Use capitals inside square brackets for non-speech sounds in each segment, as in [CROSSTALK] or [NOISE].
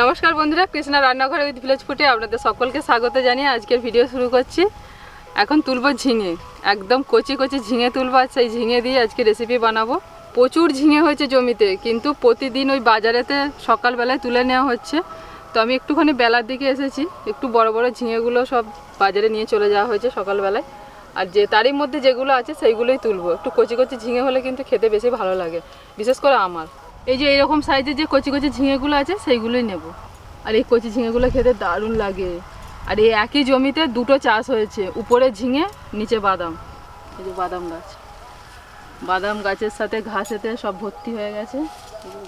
নমস্কার বন্ধুরা, কৃষ্ণা রান্নাঘরে উইথ ভিলেজ ফুটে আপনাদের সকলকে স্বাগত জানিয়ে আজকের ভিডিও শুরু করছি। এখন তুলবো ঝিঙে, একদম কচি কচি ঝিঙে তুলবো আর সেই ঝিঙে দিয়ে আজকে রেসিপি বানাবো। প্রচুর ঝিঙে হয়েছে জমিতে, কিন্তু প্রতিদিন ওই বাজারেতে সকালবেলায় তুলে নেওয়া হচ্ছে। তো আমি একটুখানি বেলার দিকে এসেছি, একটু বড় বড় ঝিঙেগুলো সব বাজারে নিয়ে চলে যাওয়া হয়েছে সকালবেলায়। আর যে তারই মধ্যে যেগুলো আছে সেইগুলোই তুলবো। একটু কচি কচি ঝিঙে হলে কিন্তু খেতে বেশি ভালো লাগে, বিশেষ করে আমার। এই যে এরকম সাইজের যে কচি কচি ঝিঙেগুলো আছে, সেইগুলোই নেব। আর এই কচি ঝিঙেগুলো খেতে দারুণ লাগে। আর এই একই জমিতে দুটো চাষ হয়েছে, উপরে ঝিঙে, নিচে বাদাম। এই যে বাদাম গাছ। বাদাম গাছের সাথে ঘাসেতে সব ভর্তি হয়ে গেছে।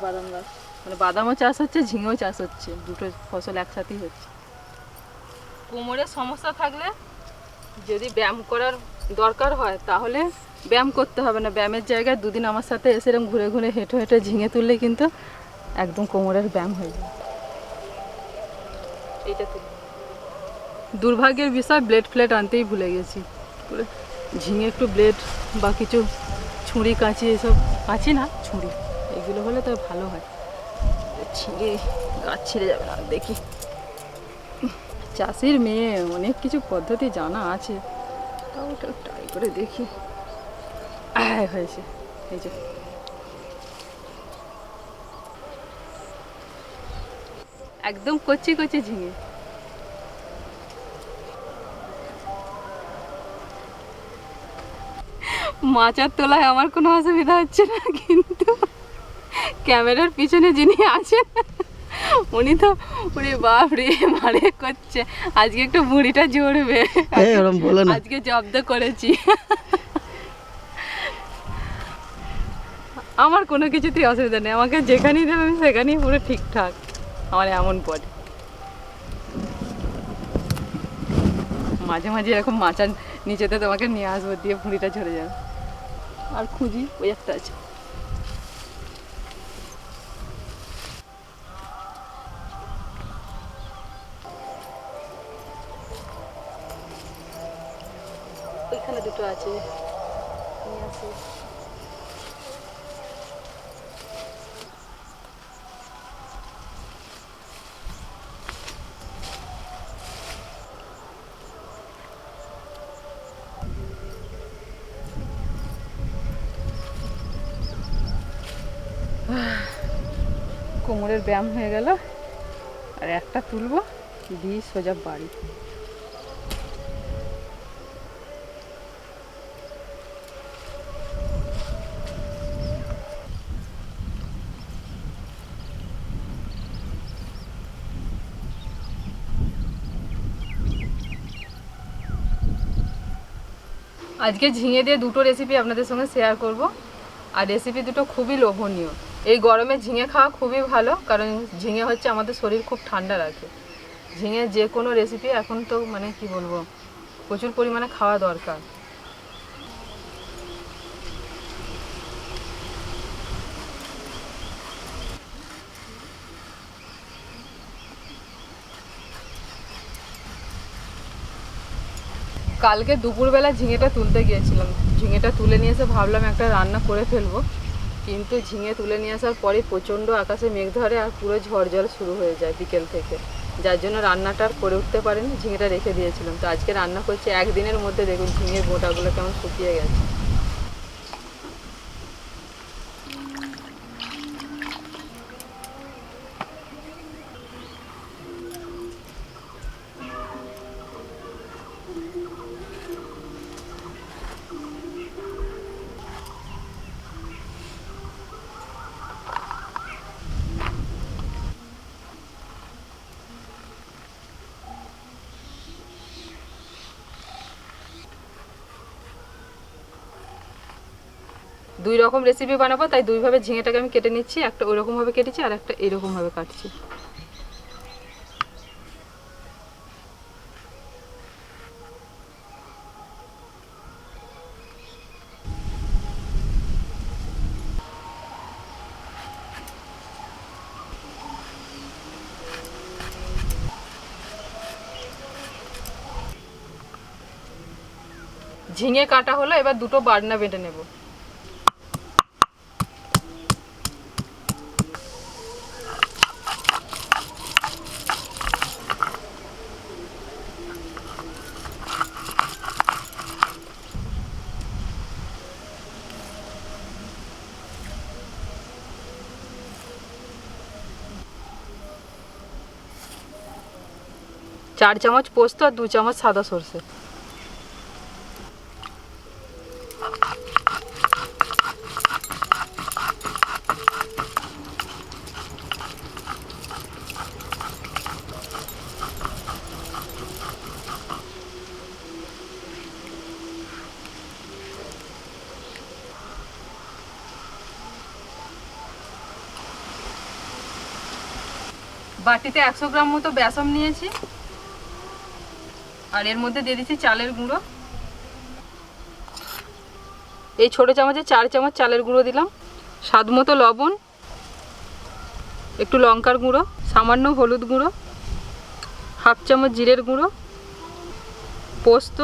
বাদাম গাছ। মানে বাদামও চাষ হচ্ছে, ঝিঙেও চাষ হচ্ছে। দুটো ফসল একসাথেই হচ্ছে। কোমরের সমস্যা থাকলে যদি ব্যায়াম করার দরকার হয়, তাহলে ব্যায়াম করতে হবে না, ব্যায়ামের জায়গায় দুদিন আমার সাথে এসে এরকম ঘুরে ঘুরে হেঁটে হেঁটে ঝিঙে তুললে কিন্তু একদম কোমরের ব্যায়াম হয়ে এইটা দুর্ভাগ্যের বিষয় ব্লেড ফ্লেড আনতেই ভুলে গেছি। ঝিঙে একটু ব্লেড বা কিছু ছুরি কাঁচি এসব কাঁচি না? ছুরি এগুলো হলে তো ভালো হয়। ছিঁড়ে গাছ ছিঁড়ে যাবে না, দেখি। চাষির মেয়ে, অনেক কিছু পদ্ধতি জানা আছে। তাও ট্রাই করে দেখি। হয়েছে। এই যে। একদম কচি কচি ঝিঙে। মাচার তোলায় আমার কোনো অসুবিধা হচ্ছে না কিন্তু ক্যামেরার পিছনে যিনি আছেন উনি তো উনি বাপ রে মারে করছে। আজকে একটু বুড়িটা জড়বে আজকে জব্দ করেছি। আমার কোনো কিছুতেই অসুবিধা নেই। আমাকে যেখানেই দেবে আমি সেখানেই পুরো ঠিকঠাক। আমার এমন পড়ে মাঝে মাঝে এরকম মাচার নিচেতে তোমাকে নিয়ে আসব, দিয়ে ভুঁড়িটা ঝরে যাবে। আর খুঁজি, ওই একটা আছে। ওইখানে দুটো আছে। নিয়ে আসি কোমরের ব্যায়াম হয়ে গেল। আর একটা তুলবো, দিয়ে সোজা বাড়ি। আজকে ঝিঙে দিয়ে দুটো রেসিপি আপনাদের সঙ্গে শেয়ার করব। আর রেসিপি দুটো খুবই লোভনীয়। এই গরমে ঝিঙে খাওয়া খুবই ভালো, কারণ ঝিঙে হচ্ছে আমাদের শরীর খুব ঠান্ডা রাখে। ঝিঙে যে কোনো রেসিপি এখন তো মানে কি বলব, প্রচুর পরিমাণে খাওয়া দরকার। কালকে দুপুরবেলা ঝিঙেটা তুলতে গিয়েছিলাম। ঝিঙেটা তুলে নিয়ে এসে ভাবলাম একটা রান্না করে ফেলব। কিন্তু ঝিঙে তুলে নিয়ে আসার পরে প্রচণ্ড আকাশে মেঘ ধরে আর পুরো ঝড় জল শুরু হয়ে যায় বিকেল থেকে। যার জন্য রান্নাটা করে উঠতে পারিনি, ঝিঙেটা রেখে দিয়েছিলাম। তো আজকে রান্না করছি একদিনের মধ্যে, দেখুন ঝিঙের গোটাগুলো কেমন শুকিয়ে গেছে। দুই রকম রেসিপি বানাবো, তাই দুইভাবে ঝিঙেটাকে আমি কেটে নিচ্ছি, একটা ওইরকমভাবে কেটেছি আর একটা এরকমভাবে কাটছি। ঝিঙে কাটা হলো, এবার দুটো বাটনা বেটে নেব। চার চামচ পোস্ত আর দু চামচ সাদা সর্ষে। বাটিতে একশো গ্রাম মতো বেসম নিয়েছি। আর এর মধ্যে দিয়ে দিচ্ছি চালের গুঁড়ো। এই ছোট চামচে চার চামচ চালের গুঁড়ো দিলাম। স্বাদ মতো লবণ, একটু লঙ্কার গুঁড়ো, সামান্য হলুদ গুঁড়ো, হাফ চামচ জিরের গুঁড়ো, পোস্ত,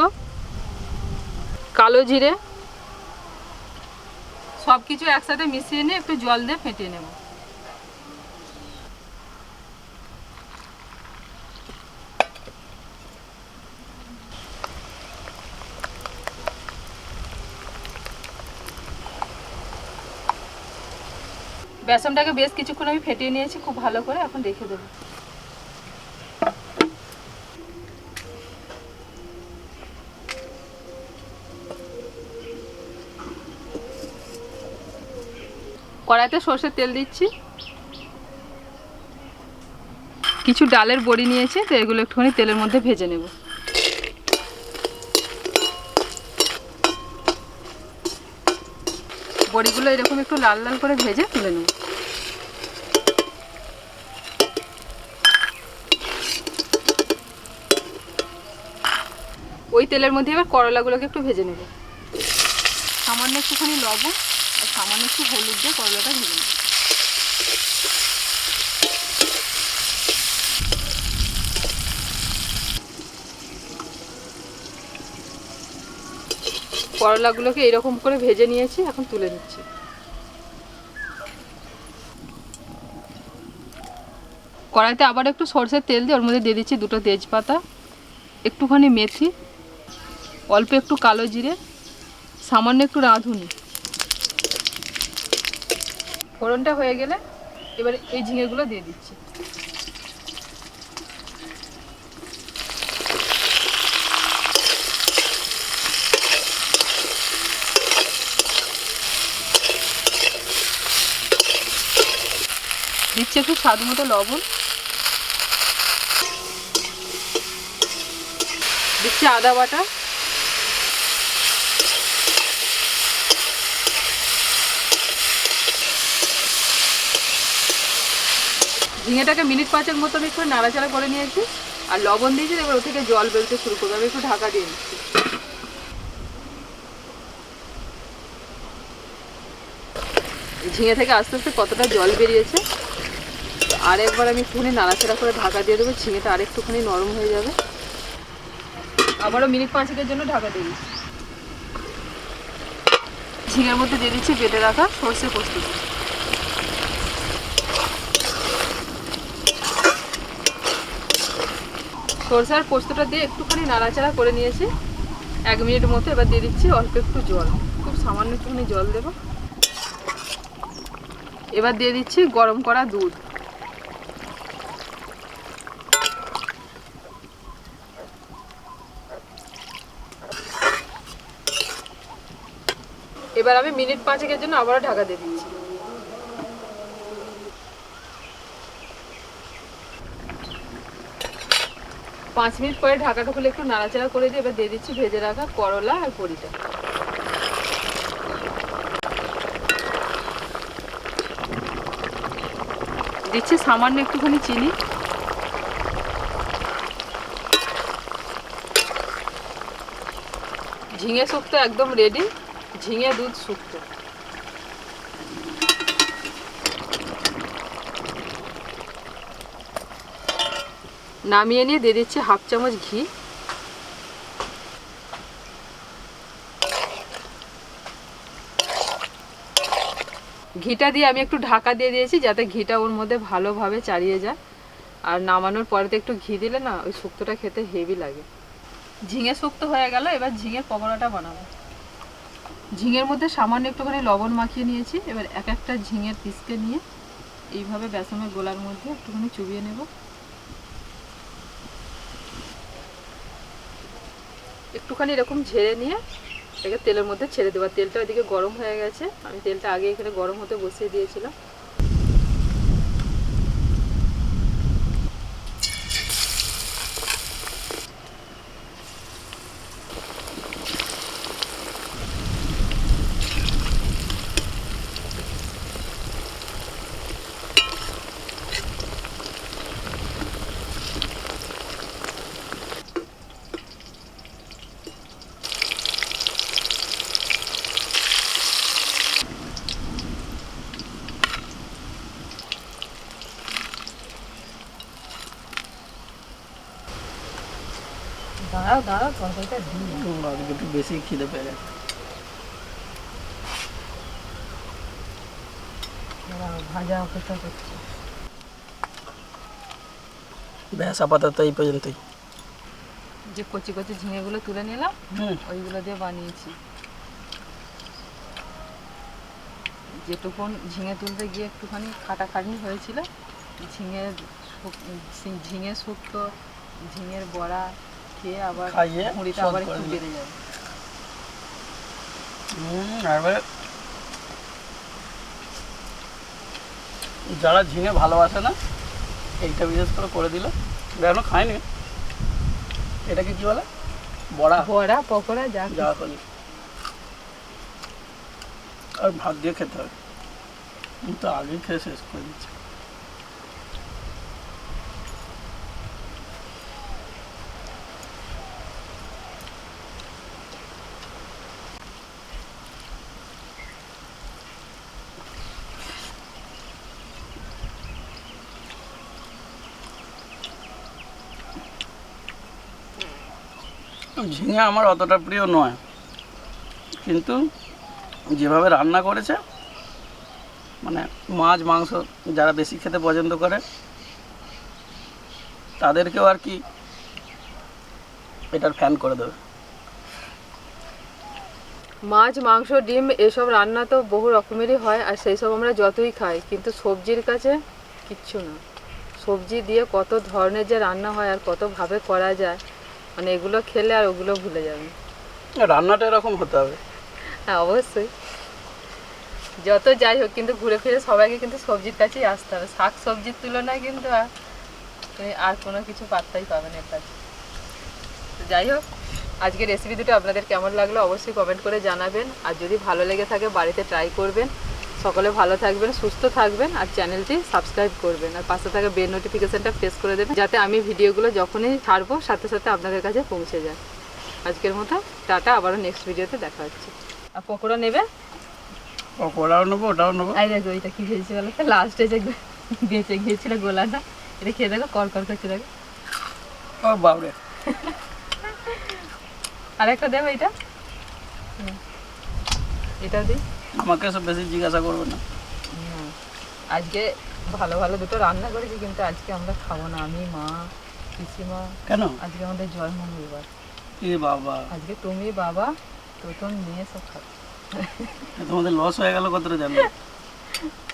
কালো জিরে সব কিছু একসাথে মিশিয়ে নিয়ে একটু জল দিয়ে ফেটিয়ে নেব। বেসনটাকে বেশ কিছুক্ষণ আমি ফেটিয়ে নিয়েছি, খুব ভালো করে এখন রেখে দেবো। কড়াইতে সর্ষের তেল দিচ্ছি। কিছু ডালের বড়ি নিয়েছি, তো এগুলো একটুখানি তেলের মধ্যে ভেজে নেব। বড়িগুলো এরকম একটু লাল লাল করে ভেজে তুলে নেব। ওই তেলের মধ্যে এবার করলাগুলোকে একটু ভেজে নেব। সামান্য একটুখানি লবণ আর সামান্য একটু হলুদ দিয়ে করলাটা ভেজে নেব। করলাগুলোকে এরকম করে ভেজে নিয়েছি, এখন তুলে নিচ্ছি। কড়াইতে আবার একটু সর্ষের তেল দিয়ে ওর মধ্যে দিয়ে দিচ্ছি দুটো তেজপাতা, একটুখানি মেথি, অল্প একটু কালো জিরে, সামান্য একটু রাঁধুনি। ফোড়নটা হয়ে গেলে এবার এই ঝিঙেগুলো দিয়ে দিচ্ছি। দিচ্ছি একটু স্বাদ মতো লবণ। দিচ্ছি আদা বাটা। ঝিঙেটাকে মিনিট পাঁচের মতো আমি একটু নাড়াচাড়া করে নিয়েছি। আর লবণ দিয়েছি, এবার ও থেকে জল বেরোতে শুরু করবে। আমি একটু ঢাকা দিয়ে নিচ্ছি। ঝিঙে থেকে আস্তে আস্তে কতটা জল বেরিয়েছে আর একবার আমি একটুখানি নাড়াচাড়া করে ঢাকা দিয়ে দেবো, ঝিঙেটা আর একটুখানি নরম হয়ে যাবে। আবারও মিনিট পাঁচেকের জন্য ঢাকা দিয়ে দিচ্ছি। ঝিঙের মধ্যে দিয়ে দিচ্ছি বেটে রাখা সর্ষে পোস্ত সর্ষে আর পোস্তটা দিয়ে একটুখানি নাড়াচাড়া করে নিয়েছি। এক মিনিট মতো এবার দিয়ে দিচ্ছি অল্প একটু জল। খুব সামান্য একটুখানি জল দেবো। এবার দিয়ে দিচ্ছি গরম করা দুধ। এবার আমি মিনিট পাঁচেকের জন্য আবারও ঢাকা দিয়ে দিচ্ছি। পাঁচ মিনিট পরে ঢাকাটা খুলে একটু নাড়াচাড়া করে দিয়ে এবার দিয়ে দিচ্ছি ভেজে রাখা করলা আর বড়িটা দিচ্ছি সামান্য একটুখানি চিনি। ঝিঙে শুক্তো একদম রেডি ঝিঙে দুধ শুক্তো। নামিয়ে নিয়ে দিয়ে দিচ্ছি হাফ চামচ ঘি। ঘিটা দিয়ে আমি একটু ঢাকা দিয়ে দিয়েছি যাতে ঘিটা ওর মধ্যে ভালোভাবে চালিয়ে যায়। আর নামানোর পরে একটু ঘি দিলে না, ওই শুক্তোটা খেতে হেভি লাগে। ঝিঙে শুক্তো হয়ে গেল, এবার ঝিঙের পকোড়াটা বানাবো। ঝিঙের মধ্যে সামান্য একটুখানি লবণ মাখিয়ে নিয়েছি। এবার এক একটা ঝিঙের পিসকে নিয়ে এইভাবে বেসনের গোলার মধ্যে একটুখানি চুবিয়ে নেব। একটুখানি এরকম ঝেড়ে নিয়ে এটাকে তেলের মধ্যে ছেড়ে দেবো। তেলটা ওইদিকে গরম হয়ে গেছে। আমি তেলটা আগে এখানে গরম হতে বসিয়ে দিয়েছিলাম। দাঁড়াও তরকারিটা দিই একটু বেশি খিদে পেয়ে গেছে। ভাজা অপেক্ষা করছি। ব্যাস আপাতত এই পর্যন্তই। যে কচি কচি ঝিঙেগুলো তুলে নিলাম ওইগুলো দিয়ে বানিয়েছি। যেটুকুন ঝিঙে তুলতে গিয়ে একটুখানি খাটাখাটনি হয়েছিল ঝিঙের শুক- ঝি- ঝিঙে শুক্তো ঝিঙের বড়া খেয়ে আবার খাইয়ে মুড়িটা আবার একটু বেড়ে যাবে। হুম, এবারে যারা ঝিঙে ভালোবাসে না এইটা বিশেষ করে করে দিল। এখনও খায়নি। এটাকে কি বলে? বড়া। বড়া পকোড়া যা যা। করি আর ভাত দিয়ে খেতে হবে। তো আগে খেয়ে শেষ করে দিচ্ছি। ঝিঙে আমার অতটা প্রিয় নয়। কিন্তু যেভাবে রান্না করেছে মানে মাছ, মাংস যারা বেশি খেতে পছন্দ করে, তাদেরকেও আর কি এটার ফ্যান করে দেবে। মাছ, মাংস, ডিম এসব রান্না তো বহু রকমেরই হয়, আর সেই সব আমরা যতই খাই, কিন্তু সবজির কাছে কিচ্ছু না। সবজি দিয়ে কত ধরনের যে রান্না হয় আর কতভাবে করা যায় মানে এগুলো খেলে আর ওগুলো ভুলে যাবেন রান্নাটা এরকম হতে হবে। হ্যাঁ অবশ্যই। যত যাই হোক কিন্তু ঘুরে ফিরে সবাইকে কিন্তু সবজির কাছেই আসতে হবে। শাক সবজির তুলনায় কিন্তু আর কোনো কিছু পাত্তাই পাবেন এর কাছে। যাই হোক আজকে রেসিপি দুটো আপনাদের কেমন লাগল অবশ্যই কমেন্ট করে জানাবেন। আর যদি ভালো লেগে থাকে বাড়িতে ট্রাই করবেন। সকলে ভালো থাকবেন সুস্থ থাকবেন আর চ্যানেলটি সাবস্ক্রাইব করবেন। আর পাশে থাকা বেল নোটিফিকেশনটা প্রেস করে দেবেন যাতে আমি ভিডিওগুলো যখনই ছাড়বো সাথে সাথে আপনাদের কাছে পৌঁছে যায়। আজকের মতো টাটা আবারও নেক্সট ভিডিওতে দেখা হচ্ছে। আর পকোড়া নেবে? পকোড়াও নেব ওটাও নেব। আই দেখো এটা কি হয়েছে বলো লাস্টে যে বেঁচে গিয়েছিল গোলাটা এটা খেয়ে দেখো কল কল করছে দেখো। ও বাবরে। আর একটা দেবো এটা। এটাও দিই। আমাকে সব বেশি জিজ্ঞাসা করবে না। হুম। আজকে ভালো ভালো দুটো রান্না করেছি কিন্তু আজকে আমরা খাব না। আমি মা পিসিমা কেন? আজকে আমাদের জয় মঙ্গলবার। এ বাবা। আজকে তুমি বাবা তোতন মেয়ে সব খাবে। তোমাদের লস হয়ে গেল কতটা জানো। [LAUGHS]